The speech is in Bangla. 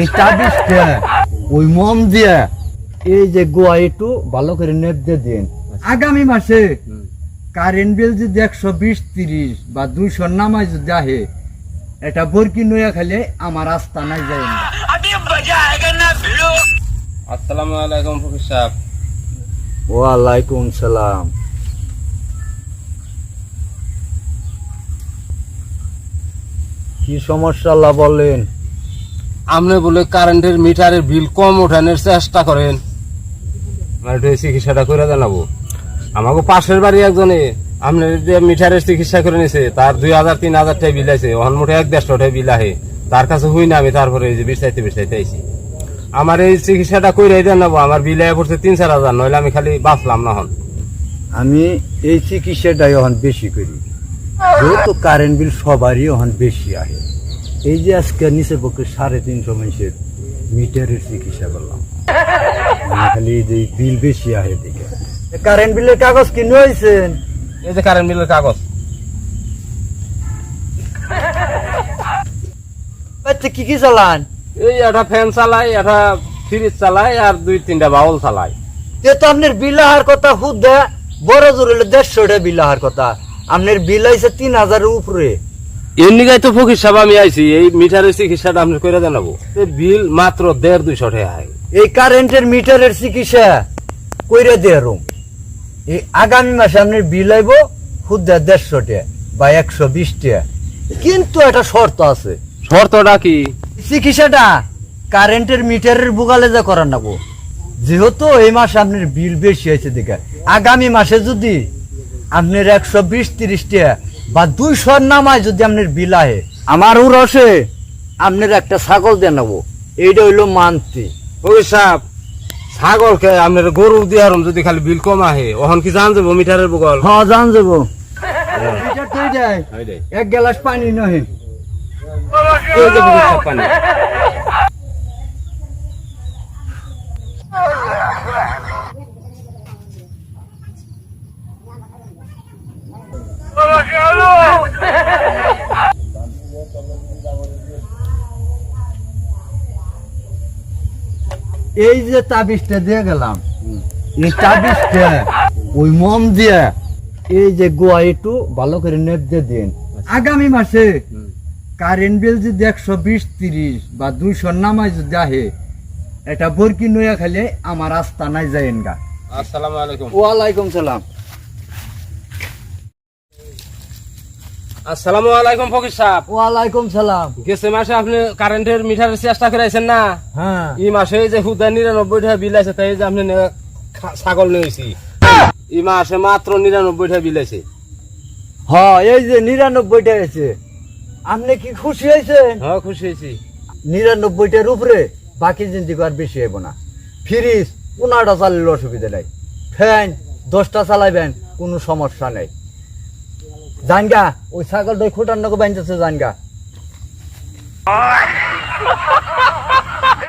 এই তাবিজটা ওই মম দিয়ে। এই যে গোয়া একটু ভালো করে নেপ দিয়ে দিন। আগামী মাসে কারেন্ট বিল যদি একশো বিশ তিরিশ বা দুইশো নামায় যদি আহে এটা বরকি নয়া খালে আমার রাস্তা নাই যায় না। আসসালামু আলাইকুম ফকির সাহেব। ওয়ালাইকুম সালাম। কি সমস্যা আল্লাহ বলেন? আপনি বলে কারেন্টের মিটারের বিল কম ওঠানোর চেষ্টা করেন। চিকিৎসাটা করে জানাব। আমাকে পাশের বাড়ি একজনে আপনার যে মিটারের চিকিৎসা করে নিছে তার দুই হাজার তিন হাজার টাকা বিল আছে। ওখান মোটে এক দেড়শো টাকা বিল আহে। তার কাছে হই না আমি তারপরে এই যে বিস্তারিত বিস্তারিত আইছি। আমার এই চিকিৎসাটা করে জানাব আমার বিল আয় পড়ছে তিন চার হাজার নইলে আমি খালি বাঁচলাম না হন আমি এই চিকিৎসাটাই এখন বেশি করি। যেহেতু কারেন্ট বিল সবারই এখন বেশি আহে। এই যে আজকে নিচে পক্ষে সাড়ে তিনশো মানুষের মিটারের চিকিৎসা করলাম। খালি যে বিল বেশি আহে দেখে কারেন্ট বিলের কাগজ কিনে হয়েছেন এই যে কারেন্ট বিলের কাগজ। আচ্ছা কি কি চালান? এই একটা ফ্যান চালাই একটা ফ্রিজ চালাই আর দুই তিনটা বাউল চালাই। যে তো আপনার বিল আহার কথা হুদা বড় জোর হলে দেড়শোটা বিল আহার কথা। আপনার বিল আইছে তিন হাজারের উপরে। গাই তো ফকির সাহেব আমি আইছি এই মিটারের চিকিৎসাটা আপনি করে জানাব। এই বিল মাত্র দেড় দুইশো টাকা এই কারেন্টের মিটারের চিকিৎসা কইরে দিয়ে রুম। এই আগামী মাসে আপনার বিল আইব হুদা দেড়শো টাকা বা একশো বিশ টাকা। কিন্তু একটা শর্ত আছে। শর্তটা কি? চিকিৎসাটা কারেন্টের মিটারের বুগালে যা করার নাবো যেহেতু এই মাসে আপনার বিল বেশি হয়েছে দেখে। আগামী মাসে যদি আপনার একশো বিশ তিরিশ টাকা বা দুইশো নামায় যদি আপনার বিল আহে। আমার ও রসে আপনার একটা ছাগল দিয়ে নেব। এইটা হইল মান্তি। ফকির সাহেব ছাগলকে আপনার গরু দিয়ে যদি খালি বিল কম আহে ওখান কি জান যাব মিটারের বগল? হ্যাঁ জান যাব। এক গ্লাস পানি নহে। এই যে তাবিজটা দিয়ে গেলাম এই তাবিজটা ওই মম দিয়ে এই যে গোয়া একটু ভালো করে নেট দিয়ে দিন। আগামী মাসে কারেন্ট বিল যদি একশো বিশ তিরিশ বা দুইশো নামাই যদি আহে এটা বরকি নয়া খালে আমার রাস্তা নাই যায়েন গা আসসালামু আলাইকুম। ওয়ালাইকুম সালাম। আসসালামু আলাইকুম ফকির সাহেব। ওয়ালাইকুম সালাম। গেছে মাসে আপনি কারেন্টের মিটারের চেষ্টা না? হ্যাঁ। এই মাসে যে হুদা নিরানব্বই টাকা বিল আছে তাই যে আপনি ছাগল নিয়েছি এই মাসে মাত্র নিরানব্বই টাকা বিল আছে। হ এই যে নিরানব্বইটা আছে। আপনি কি খুশি হয়েছেন? হ্যাঁ খুশি হয়েছি। নিরানব্বইটার উপরে বাকি জিন্দিগি আর বেশি হইব না। ফ্রিজ পনেরোটা চালালে অসুবিধা নাই। ফ্যান দশটা চালাইবেন কোনো সমস্যা নেই। জানগা ওই ছাগল দই খুটানো বেঞ্চ আছে জানগা।